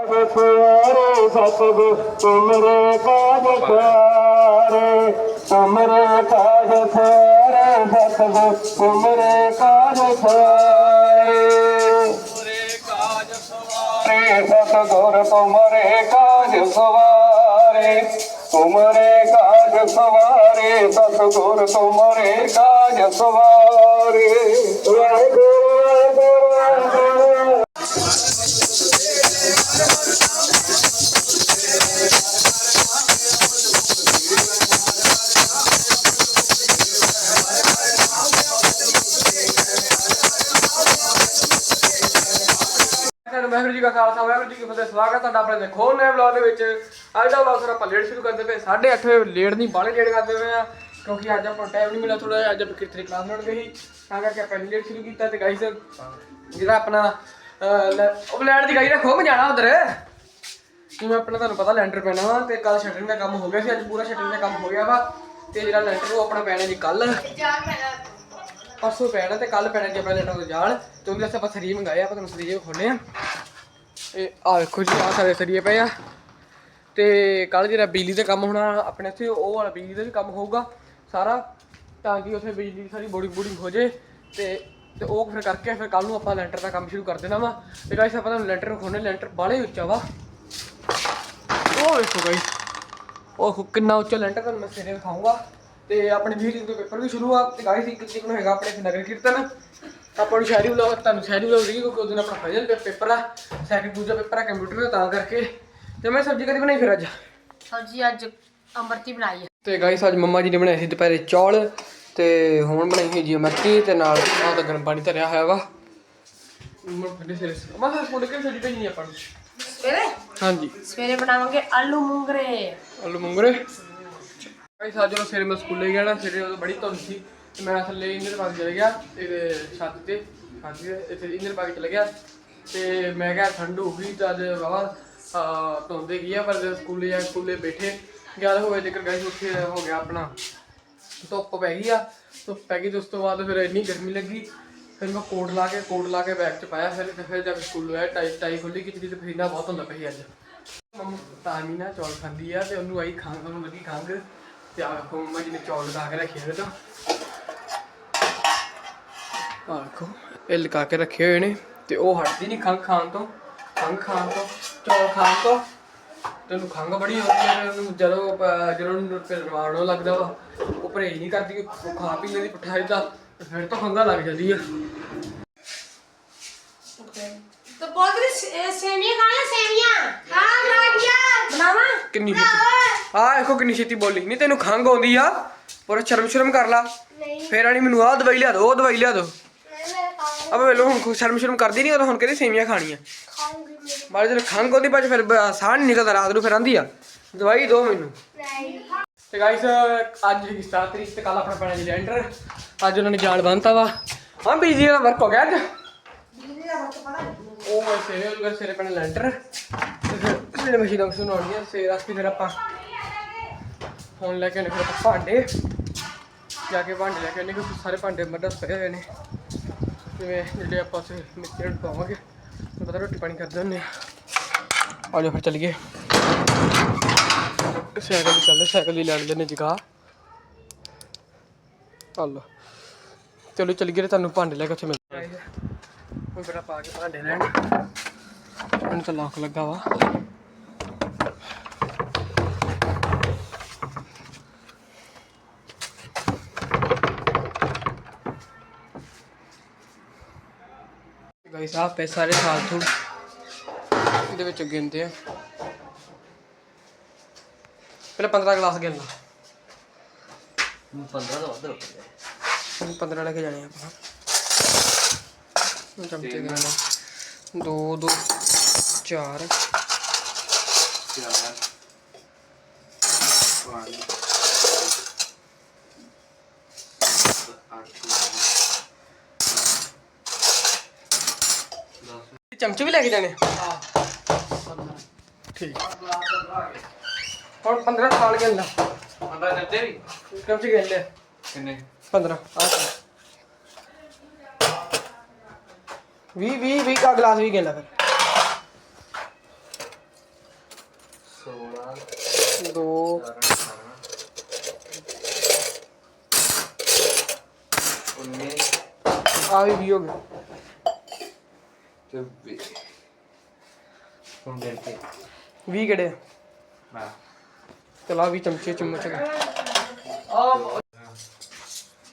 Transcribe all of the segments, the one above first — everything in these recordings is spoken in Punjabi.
ਸਵਾਰੇ ਸਤਿਗੁਰ ਤੁਮਰੇ ਕਾਜ ਸਾਰੇ ਤੁਮਰੇ ਕਾਜ ਸਾਰੇ ਸਤਿਗੁਰ ਤੁਮਰੇ ਕਾਜ ਸਵਾਰੇ ਸਤਿਗੁਰ ਤੁਮਰੇ ਕਾਜ ਸਵਾਰੇ ਤੁਮਰੇ ਕਾਜ ਸਵਾਰੇ, ਸਤਿਗੁਰ ਤੁਮਰੇ ਕਾਜ ਸਵਾਰੇ। ਵਾਹਿਗੁਰੂ। ਜੀ ਕਾ ਖਾਲਸਾ, ਵਾਹਿਗੁਰੂ ਜੀ ਕੀ ਫਤਿਹ, ਸਵਾਗਤ ਹੈ ਤੁਹਾਡਾ ਆਪਣੇ ਦੇਖੋ ਨਵੇਂ ਵਲੌਗ ਦੇ ਵਿੱਚ। ਅੱਜ ਦਾ ਵਲੌਗ ਸਰ ਆਪਾਂ ਲੇਟ ਸ਼ੁਰੂ ਕਰਦੇ ਪਏ 8:30 ਵਜੇ ਲੇਟ ਨਹੀਂ, ਬਾਹਲੇ ਲੇਟ ਕਰਦੇ ਪਏ ਆ, ਕਿਉਂਕਿ ਅੱਜ ਆਪਾਂ ਟਾਈਮ ਨਹੀਂ ਮਿਲਿਆ ਥੋੜਾ ਜਿਹਾ, ਅੱਜ ਆਪਾਂ ਕਿਰਤਰੀ ਕਲਾਸ ਲੜ ਗਏ ਸੀ, ਤਾਂ ਕਰਕੇ ਆਪਾਂ ਲੇਟ ਸ਼ੁਰੂ ਕੀਤਾ ਤੇ ਗਾਈਸ ਜਿਹੜਾ ਆਪਣਾ ਉਹ ਲੈਂਡ ਦੀ ਗਾਈ ਦਾ ਖੋਮ ਜਾਣਾ ਉਧਰ। ਜਿਵੇਂ ਆਪਣਾ ਤੁਹਾਨੂੰ ਪਤਾ ਲੈਂਡਰ ਪੈਣਾ ਵਾ, ਤੇ ਕੱਲ ਸ਼ਟਰਿੰਗ ਦਾ ਕੰਮ ਹੋ ਗਿਆ ਸੀ, ਅੱਜ ਪੂਰਾ ਸ਼ਟਰਿੰਗ ਦਾ ਕੰਮ ਹੋ ਗਿਆ ਵਾ, ਤੇ ਜਿਹੜਾ ਲੈਂਡਰ ਉਹ ਆਪਣਾ ਪੈਣਾ ਜੀ ਕੱਲ ਪਰਸੋਂ ਪੈਣਾ ਤੇ ਕੱਲ ਪੈਣਾ ਜੀ ਆਪਣਾ ਲੈਂਡਰ ਤੋਂ ਜਾਲ, ਤੇ ਉਹਦੇ ਵਾਸਤੇ ਆਪਾਂ ਸਰੀਏ ਮੰਗਾਏ ਆਪਾਂ ਤੁਹਾਨੂੰ ਸਰੀਰ ਖੋਲੇ ਆ। ਇਹ ਆ ਵੇਖੋ ਜੀ ਆ ਸਾਰੇ ਸਰੀਏ ਪਏ ਆ। ਤੇ ਕੱਲ ਜਿਹੜਾ ਬਿਜਲੀ ਦਾ ਕੰਮ ਹੋਣਾ, ਆਪਣੇ ਇੱਥੇ ਉਹ ਵਾਲਾ ਬਿਜਲੀ ਦਾ ਵੀ ਕੰਮ ਹੋਊਗਾ ਸਾਰਾ, ਤਾਂ ਕਿ ਉੱਥੇ ਬਿਜਲੀ ਦੀ ਸਾਰੀ ਬੋੜੀ ਬੋੜੀ ਹੋ ਜੇ। ਤੇ ਤੇ ਉਹ ਫਿਰ ਕਰਕੇ ਫਿਰ ਕੱਲ ਨੂੰ ਆਪਾਂ ਲੈਂਟਰ ਦਾ ਕੰਮ ਸ਼ੁਰੂ ਕਰ ਦੇਣਾ ਵਾ। ਤੇ ਗਾਇਸ ਆਪਾਂ ਤੁਹਾਨੂੰ ਲੈਂਟਰ ਖੋਣੇ ਲੈਂਟਰ ਬਾਹਲੇ ਉੱਚਾ ਵਾ। ਉਹ ਵੇਖੋ ਗਾਇਸ ਉਹ ਕਿੰਨਾ ਉੱਚਾ ਲੈਂਟਰ ਤੁਹਾਨੂੰ ਮੈਂ ਸਿਰੇ ਦਿਖਾਊਂਗਾ ਤੇ ਆਪਣੇ ਵੀਰ ਦੇ ਪੇਪਰ ਵੀ ਸ਼ੁਰੂ ਆ। ਤੇ ਗਾਇਸ ਇੱਕ ਤਰੀਕ ਨੂੰ ਹੈਗਾ ਆਪਣੇ ਨਗਰ ਕੀਰਤਨ। ਆਪਾਂ ਨੂੰ ਸ਼ਾਇਰੀ ਵਲੌਗ ਤੁਹਾਨੂੰ ਸ਼ਾਇਰੀ ਵਲੌਗ ਦੀ ਕਿਉਂਕਿ ਉਸ ਦਿਨ ਆਪਣਾ ਫਾਈਨਲ ਪੇਪਰ ਆ ਸੈਕਿੰਡ ਦੂਜਾ ਪੇਪਰ ਆ ਕੰਪਿਊਟਰ ਦਾ ਤਾਂ ਕਰਕੇ। ਤੇ ਮੈਂ ਸਬਜ਼ੀ ਕਦੀ ਬਣਾਈ ਫਿਰ ਅੱਜ? ਸਬਜ਼ੀ ਅੱਜ ਅੰਮ੍ਰਿਤੀ ਬਣਾਈ ਹੈ ਤੇ ਗਾਇਸ ਅੱਜ ਮੰਮਾ ਜੀ ਨੇ ਬਣਾਏ ਸੀ ਦੁਪਹਿਰੇ ਚੌਲ ਤੇ ਹੁਣ ਬਣਾਈ ਹੈ ਜੀ ਮੱਕੀ ਤੇ ਨਾਲ ਆਹ ਤਾਂ ਗਰਮ ਪਾਣੀ ਧਰਿਆ ਹੋਇਆ ਵਾ। ਮੰਮਾ ਫੱਡੇ ਸਿਰ ਮਾ ਸਰ ਫੋੜ ਕੇ ਸਬਜ਼ੀ ਭੇਜਣੀ ਆਪਾਂ ਨੂੰ? ਸਵੇਰੇ? ਹਾਂਜੀ। ਸਵੇਰੇ ਬਣਾਵਾਂਗੇ ਆਲੂ ਮੂੰਗਰੇ। ਆਲੂ ਮੁੰਗਰੇ? ਭਾਈ ਸਾਜ ਜਦੋਂ ਸਵੇਰੇ ਮੈਂ ਸਕੂਲੇ ਗਿਆ ਨਾ ਸਵੇਰੇ ਉਦੋਂ ਬੜੀ ਧੁੰਦ ਸੀ। ਤੇ ਮੈਂ ਥੱਲੇ ਇੰਦਰ ਬਾਗ ਚਲੇ ਗਿਆ, ਇਹਦੇ ਛੱਤ ਤੇ। ਛੱਤ ਤੇ ਇੱਥੇ ਇੰਦਰ ਬਾਗ ਚਲੇ ਗਿਆ। ਤੇ ਮੈਂ ਕਿਹਾ ਠੰਡ ਹੋ ਗਈ ਤਾਂ ਅੱਜ ਬਾਬਾ ਧੁੰਦੇ ਆ, ਪਰ ਜਦ ਸਕੂਲੇ ਜਾ ਸਕੂਲੇ ਬੈਠੇ 11 ਹੋਵੇ ਤੱਕ ਗਏ ਉੱਥੇ ਹੋ ਗਿਆ ਆਪਣਾ। ਧੁੱਪ ਪੈ ਗਈ ਆ, ਧੁੱਪ ਪੈ ਗਈ ਤੇ ਉਸ ਤੋਂ ਬਾਅਦ ਫਿਰ ਇੰਨੀ ਗਰਮੀ ਲੱਗੀ। ਫਿਰ ਮੈਂ ਕੋਟ ਲਾ ਕੇ, ਕੋਟ ਲਾ ਕੇ ਬੈਗ 'ਚ ਪਾਇਆ, ਫਿਰ ਤੇ ਫਿਰ ਜਾ ਕੇ ਸਕੂਲ ਆਇਆ, ਟਾਈ ਟਾਈ ਖੋਲੀ ਕਿ ਤੇ ਪਸੀਨਾ ਬਹੁਤ ਹੁੰਦਾ ਪਈ ਸੀ ਅੱਜ। ਮੰਮਾ ਤਾਮੀ ਨਾ ਚੌਲ ਖਾਂਦੀ ਆ, ਤੇ ਉਹਨੂੰ ਆਈ ਖੰਗ ਉਹਨੂੰ ਲੱਗੀ ਖੰਗ ਤੇ ਆ ਮੰਮਾ ਜੀ ਨੇ ਚੌਲ ਲਗਾ ਕੇ ਰੱਖੇ ਹੋਏ ਤਾਂ ਇਹ ਲਗਾ ਕੇ ਰੱਖੇ ਹੋਏ ਨੇ ਤੇ ਉਹ ਹਟਦੀ ਨਹੀਂ ਖੰਗ ਖਾਣ ਤੋਂ ਖੰਗ ਖਾਣ ਤੋਂ ਚੌਲ ਖਾਣ ਤੋਂ। ਤੈਨੂੰ ਖੰਗ ਬੜੀ ਹੁੰਦੀ ਹੈ ਉਹਨੂੰ ਜਦੋਂ ਜਦੋਂ ਫਿਰ ਰਵਾੜੋ ਲੱਗਦਾ ਵਾ ਉਹ ਪਰਹੇਜ ਨਹੀਂ ਕਰਦੀ ਉਹ ਖਾ ਪੀ ਲੈਂਦੀ ਪਠਾਈ ਦਾ ਫਿਰ ਤਾਂ ਖੰਗਾ ਲੱਗ ਜਾਂਦੀ ਹੈ ਕਿੰਨੀ ਆ ਦੇਖੋ ਕਿੰਨੀ ਛੇਤੀ ਬੋਲੀ। ਨਹੀਂ ਤੈਨੂੰ ਖੰਗ ਆਉਂਦੀ ਆ ਪਰ ਸ਼ਰਮ ਸ਼ਰਮ ਕਰ ਲਾ। ਨਹੀਂ। ਫੇਰ ਆਣੀ ਮੈਨੂੰ ਆਹ ਦਵਾਈ ਲਿਆ ਦੋ ਉਹ ਦਵਾਈ ਲਿਆ ਦੋ। ਅਬੇ ਵੇਲੋ ਹੁਣ ਸ਼ਰਮ ਸ਼ਰਮ ਕਰਦੀ ਨਹੀਂ ਉਹ ਤਾਂ ਹੁਣ ਕਹਿੰਦੀ ਸੇਵੀਆਂ ਖਾਣੀਆਂ। ਬਾਅਦ ਜਦੋਂ ਖੰਗ ਆਉਂਦੀ ਬਾਅਦ ਫਿਰ ਸਾਹ ਨਹੀਂ ਨਿਕਲਦਾ, ਰਾਤ ਨੂੰ ਫਿਰ ਆਂਦੀ ਆ। ਦਵਾਈ ਦੋ ਮੈਨੂੰ। ਤੇ ਗਾਇਸ ਅੱਜ ਹੈਗੀ 7 ਤਰੀਕ ਤੇ ਕੱਲ ਆਪਣਾ ਪੈਣਾ ਜੀ ਲੈਂਟਰ। ਅੱਜ ਉਹਨਾਂ ਨੇ ਜਾਲ ਬੰਨਤਾ ਵਾ। ਹਾਂ ਬਿਜਲੀ ਦਾ ਵਰਕ ਹੋ ਗਿਆ ਅੱਜ। ਉਹ ਮੈਂ ਸਵੇਰੇ ਉਹਨੂੰ ਸਵੇਰੇ ਪੈਣਾ ਲੈਂਟਰ। ਤੇ ਸਵੇਰੇ ਮਸ਼ੀਨ ਨੂੰ ਸਵੇਰ ਵਾਸਤੇ ਫਿਰ ਆਪਾਂ ਹੁਣ ਲੈ ਕੇ ਆਉਣੇ ਫਿਰ ਆਪਾਂ ਭਾਂਡੇ। ਜਾ ਕੇ ਭਾਂਡੇ ਲੈ ਕੇ ਆਉਣੇ, ਕਿਉਂਕਿ ਸਾਰੇ ਭਾਂਡੇ ਮੱਡਸ ਪਏ ਹੋਏ ਨੇ। ਜਿਵੇਂ ਜਿਹੜੇ ਆਪਾਂ ਸੇ ਮਿੱਟੀ ਨੂੰ ਪਾਵਾਂਗੇ ਤੁਹਾਨੂੰ ਪਤਾ ਰੋਟੀ ਪਾਣੀ ਕਰਦੇ ਹੁੰਦੇ ਆ। ਆ ਜਾਓ ਫਿਰ ਚੱਲੀਏ। ਸਾਈਕਲ ਦੀ ਚੱਲਦੇ ਸਾਈਕਲ ਦੀ ਲੈਣ ਦੇ ਜਗਾ ਹਲੋ ਚਲੋ। ਚੱਲੀਏ ਤੁਹਾਨੂੰ ਭਾਂਡੇ ਲੈ ਕੇ ਉੱਥੇ ਮਿਲਦੇ ਆ ਹੁਣ ਫਿਰ ਆਪਾਂ ਕੇ ਭਾਂਡੇ ਲੈਣ। ਮੈਨੂੰ ਤਾਂ ਲੋਕ ਲੱਗਾ ਵਾ। ਭਾਈ ਸਾਹਿਬ ਪੈ ਸਾਰੇ ਸਾਲ ਥੋੜ ਇਹਦੇ ਵਿੱਚ ਗਿਣਦੇ ਆ। ਪਹਿਲਾਂ 15 ਗਲਾਸ ਗਿਣਨਾ 15 ਤੋਂ ਵੱਧ ਹੋ ਗਿਆ। 15 ਲੈ ਕੇ ਜਾਣੇ ਆਪਾਂ। ਚਮਚੇ ਗਿਣਨਾ 2 2 4 4 ਚਮਚੇ ਵੀ ਲੈ ਕੇ ਜਾਣੇ। ਠੀਕ। ਹੁਣ 15 ਸਾਲ ਗਿਣ ਲਾ ਪੰਦਰਾਂ ਦਿੱਤੇ ਵੀ? ਚਮਚੇ ਗਿਣ ਲਿਆ। ਕਿੰਨੇ? 15 ਆ 20 20 20 ਕਾ ਗਲਾਸ ਵੀ ਗਿਣ ਲਾ ਫਿਰ। 16 ਦੋ। 19 ਆ ਵੀ 20 ਹੋ ਗਏ। ਤੇ 20 ਹੁਣ ਦੇ ਤੇ 20 ਕਿਹੜੇ ਆ? ਮੈਂ ਚਲਾ ਵੀ ਚਮਚੇ ਚਮਚ।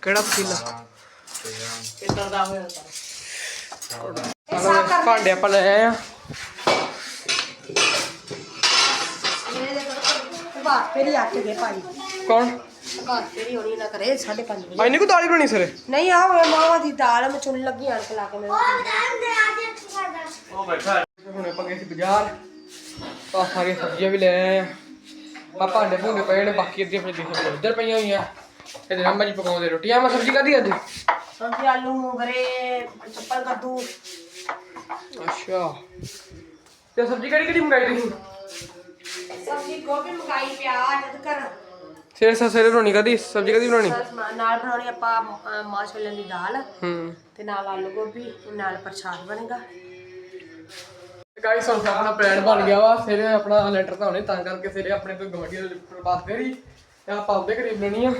ਕਿਹੜਾ ਪਤੀਲਾ? ਇਦਾਂ ਦਾ ਹੋਇਆ ਹਲੋ ਭਾਂਡੇ ਆਪਾਂ ਲੈ ਆਏ ਆ। ਇਹਦੇ ਦੇ ਬਾਤ ਫੇਰੀ ਆ ਕੇ ਦੇ ਭਾਈ। ਕੌਣ? ਬਾਤ ਫੇਰੀ ਹੋਣੀ ਨਾ ਕਰੇ 5:30 ਵਜੇ। ਆਈ ਨਹੀਂ ਕੋ ਦਾਲੀ ਬਣੀ ਸਰੇ? ਨਹੀਂ ਆ ਹੋਏ ਮਾਵਾ ਦੀ ਦਾਲ ਮੈਂ ਚੁਣ ਲੱਗੀ ਆਣ ਕੇ ਲਾ ਕੇ ਮੈਂ। ਉਹ ਬੈਠਾ ਹੁਣ ਆਪਾਂ ਗਏ ਸੀ ਬਾਜ਼ਾਰ। ਆ ਸਾਰੇ ਸਬਜ਼ੀਆਂ ਵੀ ਲੈ ਆਏ ਆ। ਆ ਭਾਂਡੇ ਭੂੰਡੇ ਪਏ ਨੇ ਬਾਕੀ ਅੱਧੀਆਂ ਫਿਰ ਦੇਖੋ ਇੱਧਰ ਪਈਆਂ ਹੋਈਆਂ। ਇਹਦੇ ਨਾਲ ਜੀ ਪਕਾਉਂਦੇ ਰੋਟੀਆਂ ਮੈਂ ਸਬਜ਼ੀ ਕਾਦੀ ਅੱਜ? ਸਬਜ਼ੀ ਆਲੂ ਮੂੰਗਰੇ ਚੱਪਲ ਕੱਦੂ। ਅੱਛਾ। ਤੇ ਸਬਜ਼ੀ ਕਿਹੜੀ ਕਿਹੜੀ ਮੰਗਾਈ ਤੁਸੀਂ? ਸਬਜ਼ੀ ਗੋਭੀ ਮਕਾਈ ਪਿਆਜ਼ ਅਦਰਕ। ਸਵੇਰੇ ਸਵੇਰੇ ਰੋਣੀ ਕਾਦੀ ਸਬਜ਼ੀ ਕਾਦੀ ਬਣਾਉਣੀ? ਨਾਲ ਬਣਾਉਣੀ ਆਪਾਂ ਮਾਂ ਛੋਲਿਆਂ ਦੀ ਦਾਲ। ਹੂੰ। ਤੇ ਨਾਲ ਆਲੂ ਗੋਭੀ ਨਾਲ ਪ੍ਰਸ਼ਾਦ ਬਣੇਗਾ। ਗਾਈਸ ਹੁਣ ਆਪਣਾ ਪਲਾਨ ਬਣ ਗਿਆ ਵਾ। ਸਵੇਰੇ ਆਪਣਾ ਲੈਂਟਰ ਤਾਂ ਹੋਣੇ ਤਾਂ ਕਰਕੇ ਸਵੇਰੇ ਆਪਣੇ ਤੋਂ ਗਵਾਂਢੀਆਂ ਦੇ ਪ੍ਰਭਾਤ ਫੇਰੀ ਤੇ ਆਪਾਂ ਆਪਦੇ ਘਰੇ ਲੈਣੀ ਆ।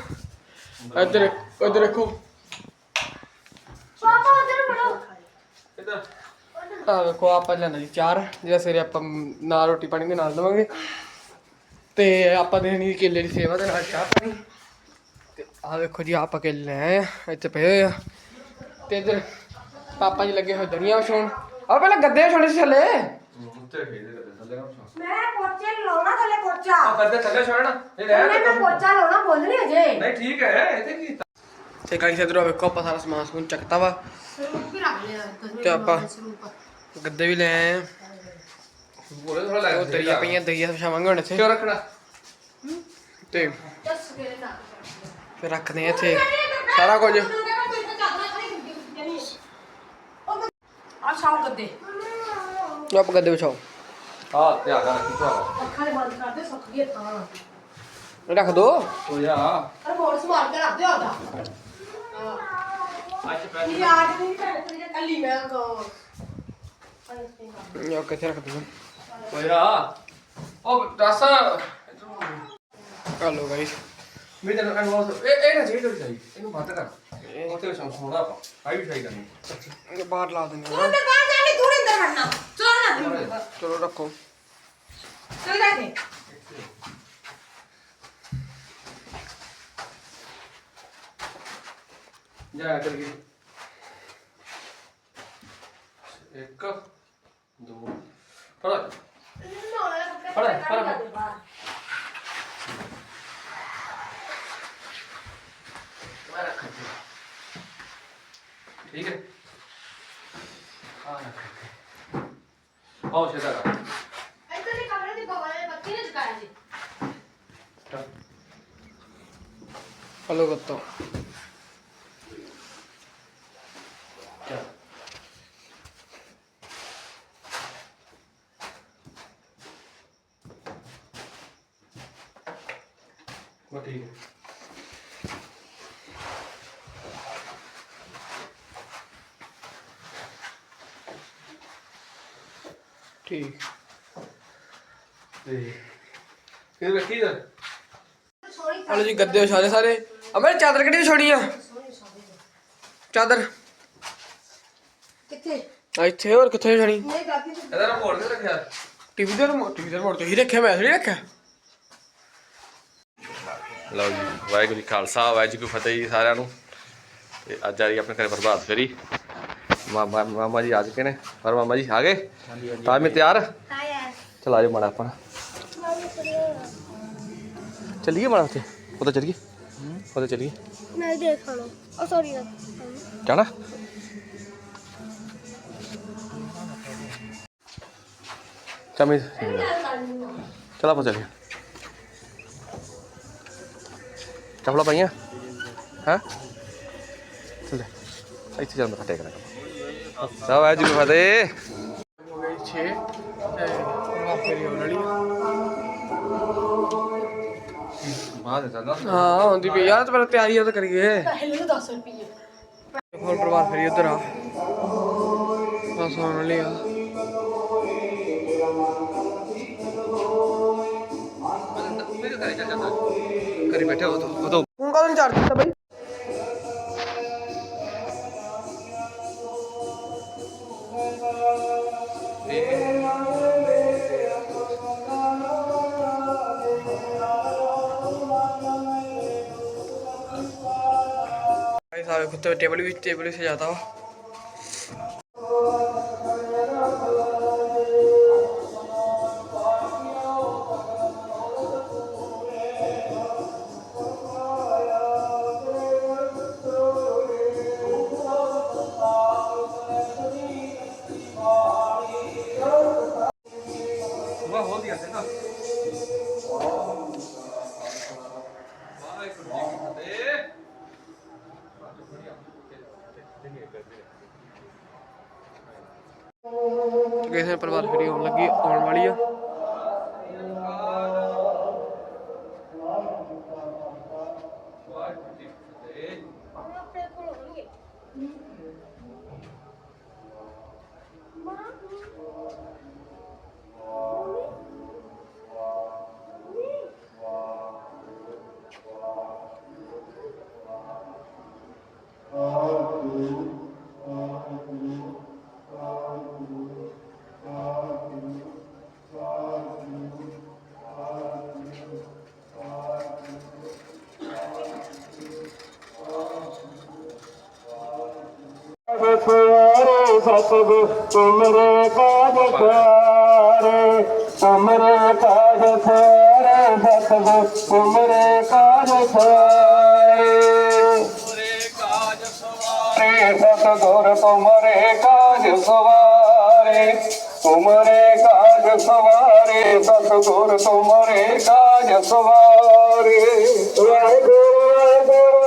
ਇੱਧਰ ਇੱਧਰ ਦੇਖੋ ਪਾਪਾ ਉਧਰ ਬੜੋ ਇੱਧਰ ਆ ਵੇਖੋ ਆਪਾਂ ਲੈਣਾ ਜੀ ਚਾਰ। ਜਿਹੜਾ ਸਵੇਰੇ ਆਪਾਂ ਨਾਲ ਰੋਟੀ ਪਾਣੀ ਦੇ ਨਾਲ ਲਵਾਂਗੇ। ਤੇ ਆਪਾਂ ਦੇਣੀ ਕੇਲੇ ਦੀ ਸੇਵਾ ਦੇ ਨਾਲ ਚਾਹ ਪਾਣੀ। ਤੇ ਆ ਵੇਖੋ ਜੀ ਆਪਾਂ ਕੇਲੇ ਲੈ ਆਏ ਆ। ਇੱਥੇ ਪਏ ਹੋਏ ਆ। ਤੇ ਇੱਧਰ ਪਾਪਾ ਜੀ ਲੱਗੇ ਹੋਏ ਦਰੀਆਂ ਵਿਛਾਉਣ। ਆ ਪਹਿਲਾਂ ਗੱਦੇ ਵਿਛਾਉਣੇ ਸੀ ਥੱਲੇ। ਉੱਤੇ ਖੇਦੇ ਕਰਦੇ ਥੱਲੇ ਨਾ ਮੈਂ ਪੋਚੇ ਲਾਉਣਾ ਥੱਲੇ ਪੋਚਾ। ਆ ਕਰਦੇ ਥੱਲੇ ਛੋੜਨਾ ਇਹ ਉਹਨੇ ਮੈਂ ਪੋਚਾ ਲਾਉਣਾ ਬੋਲਣੀ ਅਜੇ ਨਹੀਂ ਠੀਕ ਹੈ ਇੱਥੇ ਕੀ ਤੇ ਗਾਈਸ ਇੱਧਰੋਂ ਵੇਖੋ ਆਪਾਂ ਸਾਰਾ ਸਮਾਨ ਸਮੂਨ ਚੱਕਤਾ ਵਾ। ਸਰੂਪ ਵੀ ਰੱਖ ਲਿਆ ਤੇ ਆਪਾਂ ਗੱਦੇ ਵੀ ਲੈ ਆਏ ਆ। ਬੋਲੇ ਥੋੜਾ ਲੱਗ ਉਹ ਦਰੀਆਂ ਪਈਆਂ ਦਰੀਆਂ ਵਿਛਾਵਾਂਗੇ ਹੁਣ ਇੱਥੇ। ਕਿਉਂ ਰੱਖਣਾ? ਤੇ ਦੱਸ ਕੇ ਨਾ ਫਿਰ ਰੱਖਦੇ ਆ ਇੱਥੇ। ਸਾਰਾ ਕੁਝ। ਸ਼ਾਮ ਕਰਦੇ ਆਪ ਗੱਦੇ ਵਿਛਾਓ ਆ ਤੇ ਆ ਕਰ ਕੀ ਭਰਾ ਅੱਖਾਂ ਦੇ ਬੰਦ ਕਰਦੇ ਸੁੱਕ ਗਏ ਤਾਂ ਰੱਖ ਦੋ। ਹੋ ਜਾ ਅਰੇ ਮੋੜ ਸੰਭਾਲ ਕੇ ਰੱਖ ਦਿਓ ਆਦਾ ਅੱਜ ਪੈ ਇਹ ਆਜ ਨਹੀਂ ਭੈਣ ਤੇਰੀ ਜੇ ਕੱਲੀ ਮੈਂ ਕੋ ਯਾ ਕਿੱਥੇ ਰੱਖ ਦੋ। ਹੋ ਜਾ ਉਹ ਦੱਸ। ਆ ਲੋ ਗਾਈਸ ਮੇਰੇ ਨਾਲ ਇਹ ਇਹ ਨਾ ਚਾਹੀਦਾ ਚਾਹੀਦਾ ਇਹਨੂੰ ਬੰਦ ਕਰ। ਉੱਥੇ ਸੌਂ ਸੌਣਾ ਆਪਾਂ। ਆਈ ਵੀ ਸਹੀ ਕਰਨੀ ਇਹ ਬਾਹਰ ਲਾ ਦਿੰਦੇ ਤੂੰ ਆ ਅੰਦਰ ਬਾਹਰ ਜਾਣੀ ਤੂੰ ਅੰਦਰ ਵੜਨਾ। ਚਲ ਨਾ। ਚਲੋ ਰੱਖੋ। ਚਲ ਜਾ ਕੇ। ਜਾ ਕਰ ਗਈ। ਇੱਕ ਦੋ। ਫੜਾ। ਫੜਾ, ਫੜਾ। ਮੈਂ ਰੱਖ ਦਿੱਤੀ। ਠੀਕ ਹੈ ਆ ਰੱਖ ਆਓ ਸਿੱਧਾ ਕਰ ਇੱਥੇ ਦੀ ਕਮਰੇ ਦੀ ਬਗਲ ਬੱਤੀ ਨੇ ਜਗਾਇਆ ਜੀ ਹਲੋ ਗੱਤੋ ਚੱਲ ਉਹ ਠੀਕ ਹੈ ਠੀਕ ਤੇ ਫਿਰ ਰੱਖੀ ਦਾ ਸੋਹਣੀ ਹਲੋ ਜੀ ਗੱਦੇ ਸਾਰੇ ਆ ਮੇਰੇ ਚਾਦਰ ਕਿਹੜੀ ਵਿਛਾਉਣੀ ਆ? ਚਾਦਰ। ਕਿੱਥੇ? ਆ ਇੱਥੇ ਹੋਰ ਕਿੱਥੇ ਨਹੀਂ ਦਾਦੀ ਤੂੰ ਇਹਦਾ ਰਿਪੋਰਟ ਤੇ ਰੱਖਿਆ। ਟੀਵੀ ਦੇ ਰਿਮੋਟ ਟੀਵੀ ਦੇ ਰਿਮੋਟ ਤੇ ਹੀ ਰੱਖਿਆ ਮੈਂ ਥੋੜੀ ਰੱਖਿਆ। ਲਓ ਜੀ ਵਾਹਿਗੁਰੂ ਜੀ ਖਾਲਸਾ ਵਾਹਿਗੁਰੂ ਜੀ ਕੀ ਫਤਿਹ ਜੀ ਸਾਰਿਆਂ ਨੂੰ। ਤੇ ਅੱਜ ਆ ਰਹੀ ਆਪਣੇ ਘਰੇ ਪ੍ਰਭਾਤ ਫੇਰੀ। ਮਾਮਾ ਮਾਮਾ ਜੀ ਆ ਚੁੱਕੇ ਨੇ। ਪਰ ਮਾਮਾ ਜੀ ਆ ਗਏ? ਹਾਂਜੀ ਹਾਂਜੀ। ਤਾਂ ਮੈਂ ਤਿਆਰ ਆਇਆ ਚਲ ਆਜੋ ਮਾੜਾ ਆਪਾਂ। ਚੱਲੀਏ ਮਾੜਾ ਉੱਥੇ। ਉੱਥੇ ਚੱਲੀਏ ਉੱਥੇ ਚੱਲੀਏ ਨਹੀਂ ਦੇਖ ਲਓ ਉਹ ਸੌਰੀ ਜਾਣਾ? ਚਮੀ ਚਲ ਆਪਾਂ ਚੱਲੀਏ। ਚੱਪਲਾਂ ਪਾਈਆਂ? ਹਾਂ? ਚੱਲ ਇੱਥੇ ਚੱਲ ਮੱਥਾ ਟੇਕਣਾ ਸਭ ਆ ਜੀ ਫਤਿਹ ਹੋ ਗਈ 6 ਤੇ ਹੁਣ ਫੇਰੀ ਹੋਣ ਹਾਂ ਹੁੰਦੀ ਵੀ ਯਾਰ ਤੇ ਪਹਿਲਾਂ ਤਿਆਰੀਆਂ ਤਾਂ ਕਰੀਏ। ਪਹਿਲੇ 10 ਰੁਪਏ ਹੋਰ ਪਰਿਵਾਰ ਫਿਰ ਉਧਰ ਆ। ਬਸ ਆਉਣ ਵਾਲੀ ਆ। ਕਰੀ ਬੈਠੇ ਹੋ ਤੋ ਉਹ ਤੋਂ। ਫੋਨ ਕਾਲ ਚਾਰਜ ਕੀਤਾ ਬਾਈ? भाई साहब कुत्ते टेबल भी टेबल भी सजाता हूँ ਸਵਾਰੇ ਸਤਿਗੁਰ ਤੁਮਰੇ ਕਾਜ ਸਾਰੇ, ਤੁਮਰੇ ਕਾਜ ਸਵਾਰੇ ਸਤਿਗੁਰ ਤੁਮਰੇ ਕਾਜ ਸਵਾਰੇ ਰੇ ਸਤਿਗੁਰ ਤੁਮਰੇ ਕਾਜ ਸਵਾਰੇ, ਤੁਮਰੇ ਕਾਜ ਸਵਾਰੇ, ਸਤਿਗੁਰ ਤੁਮਰੇ ਕਾਜ ਸਵਾਰੇ। ਵਾਹਿਗੁਰੂ ਵਾਹਿਗੁਰੂ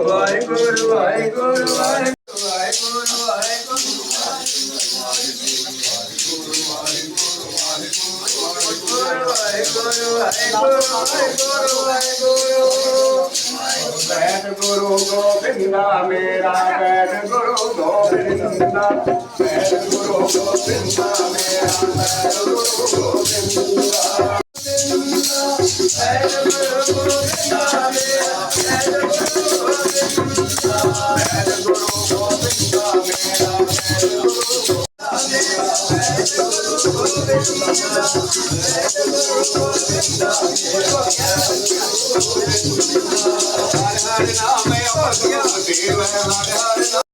गुरु गोविंदा मेरा बैठ गुरु गोविंदा बैठ गुरु गोविंदा मेरा बैठ गुरु Govinda Thank you. I'm hare hare hare hare hare hare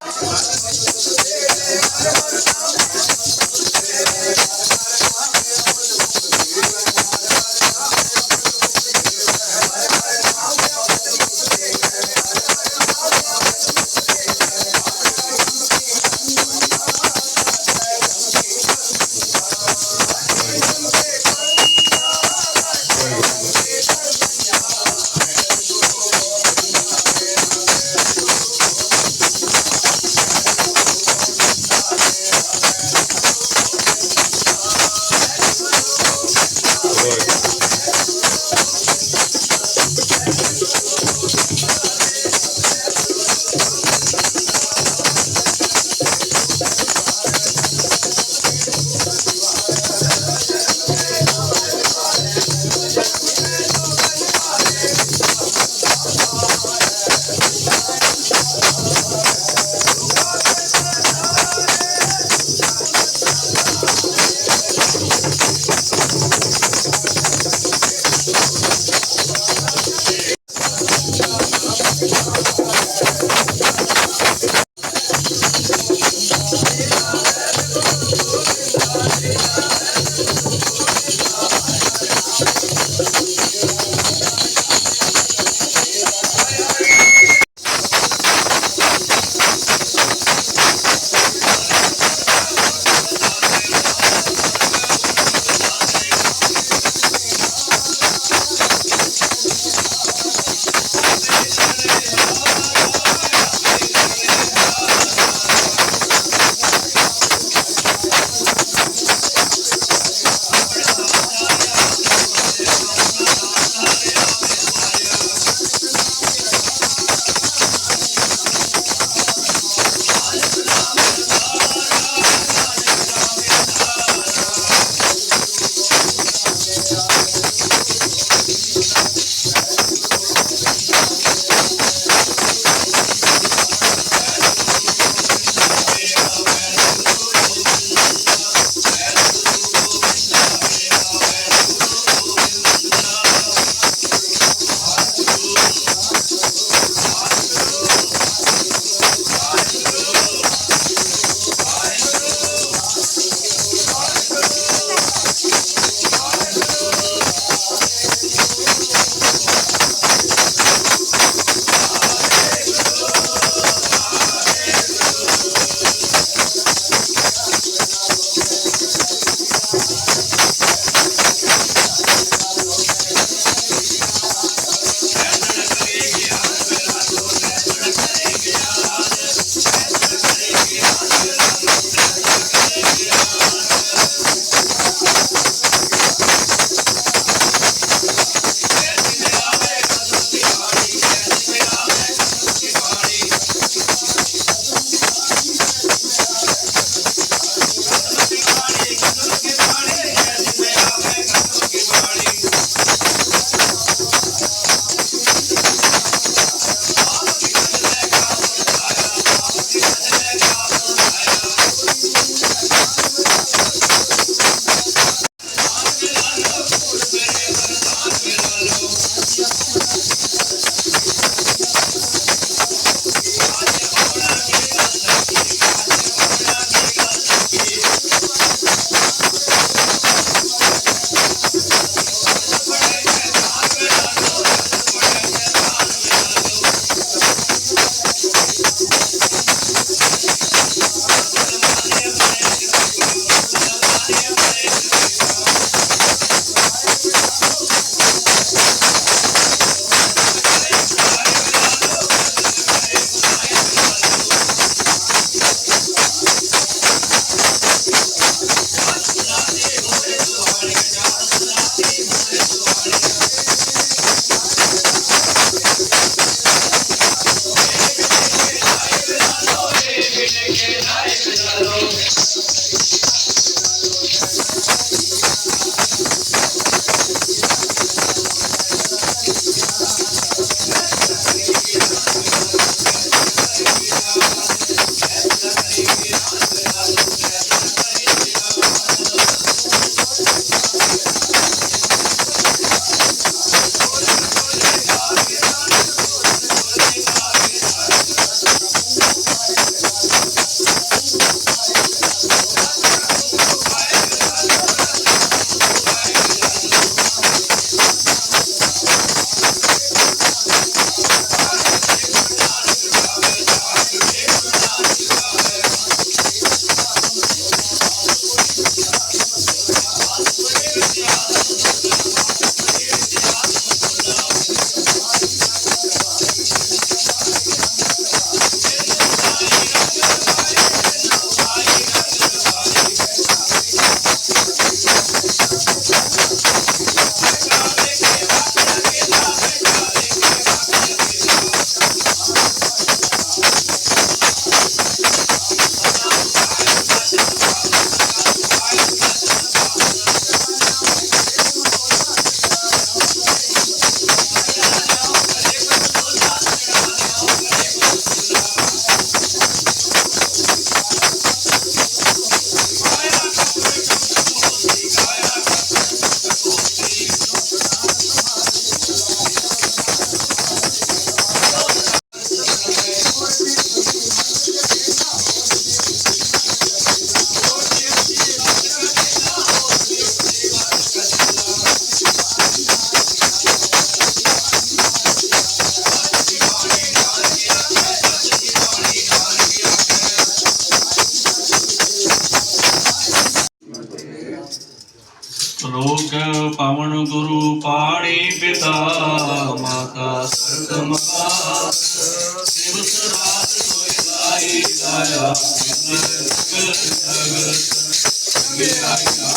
ਸੰਗੇ ਆਇਆ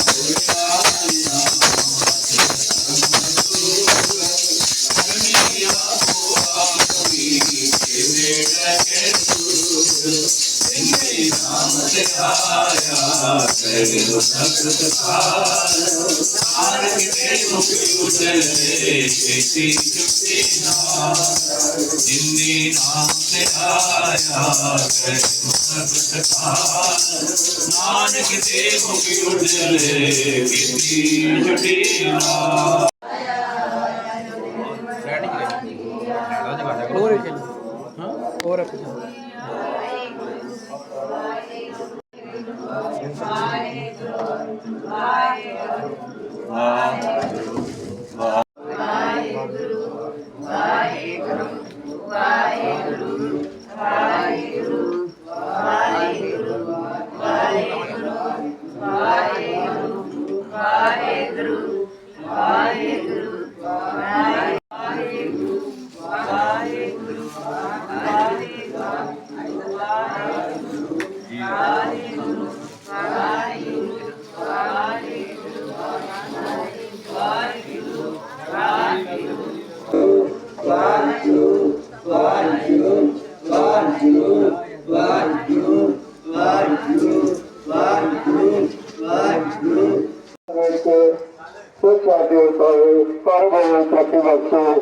ਹੋਇਆ ਨਾਮ ਤੇ ਆਇਆ ਹੈ ਨਾਨਕ ਤੇ ਮੁਖੀ ਉਜਲੇ, ਕੀਤੀ ਛੁਟੀ ਹੋਰ ਇੱਕ ਹਾਂ ਹੋਰ ਇੱਕ ਸੋਚਾ ਦਿਓ ਤੋਏ ਪਰਵੇ ਪ੍ਰਤਿਵਸੋ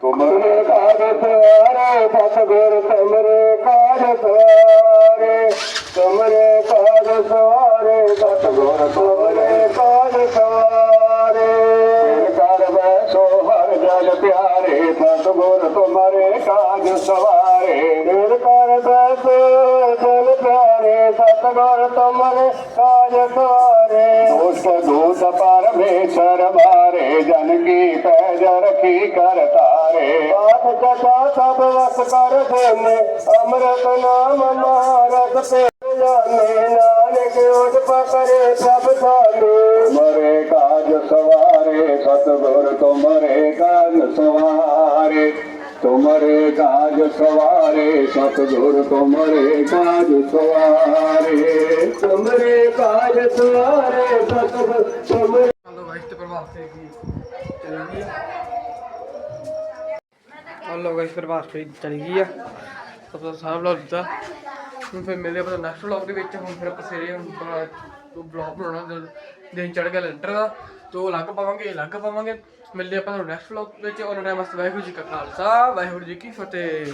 ਤੁਮਰੇ ਕਾਜ ਸਵਾਰੇ ਸਤਿਗੁਰ ਤੁਮਰੇ ਕਾਜ ਸਵਾਰੇ ਤੁਮਰੇ जग प्यारे सतगुर त तुम्हारे काज सवारे। कर्यारे सतगुर तो तुम्हारे काज सवारे। उस गुस पर मारे जन की पैज रखी कर तारे। पचा कर वस अमृत नाम नारस ਪਾਠ ਜਾਣੇ ਨਾਨਕ ਉਠ ਪਕਰੇ ਸਭ ਸਾਨੇ ਮਰੇ ਕਾਜ ਸਵਾਰੇ ਸਤਿਗੁਰ ਤੁਮਰੇ ਕਾਜ ਸਵਾਰੇ ਤੁਮਰੇ ਕਾਜ ਸਵਾਰੇ ਸਤਿਗੁਰ ਤੁਮਰੇ ਕਾਜ ਸਵਾਰੇ ਤੁਮਰੇ ਕਾਜ ਸਵਾਰੇ ਸਤਿਗੁਰ ਤੁਮਰੇ ਹਲੋ ਗਾਇਸ ਤੇ ਪ੍ਰਭਾਤ ਫੇਰੀ ਚਲੀ ਗਈ ਹਲੋ ਗਾਇਸ ਪ੍ਰਭਾਤ ਫੇਰੀ ਚਲੀ ਗਈ ਆ ਤਾਂ ਤਾਂ ਸਾਰਾ ਵਲੌਗ ਦਿੱਤਾ ਹੁਣ ਫਿਰ ਮਿਲਦੇ ਆਪਾਂ ਨੈਕਸਟ ਵਲੌਗ ਦੇ ਵਿੱਚ, ਹੁਣ ਫਿਰ ਆਪਾਂ ਸਵੇਰੇ ਹੁਣ ਵਲੌਗ ਬਣਾਉਣਾ ਦਿਨ ਚੜ ਗਿਆ ਲੈਂਟਰ ਦਾ, ਤੋ ਅਲੱਗ ਪਾਵਾਂਗੇ ਅਲੱਗ ਪਾਵਾਂਗੇ। ਮਿਲਦੇ ਆਪਾਂ ਤੁਹਾਨੂੰ ਨੈਕਸਟ ਵਲੌਗ ਵਿੱਚ, ਉਹਨਾਂ ਟਾਈਮ ਵਾਸਤੇ ਵਾਹਿਗੁਰੂ ਜੀ ਕਾ ਖਾਲਸਾ, ਵਾਹਿਗੁਰੂ ਜੀ ਕੀ ਫਤਿਹ।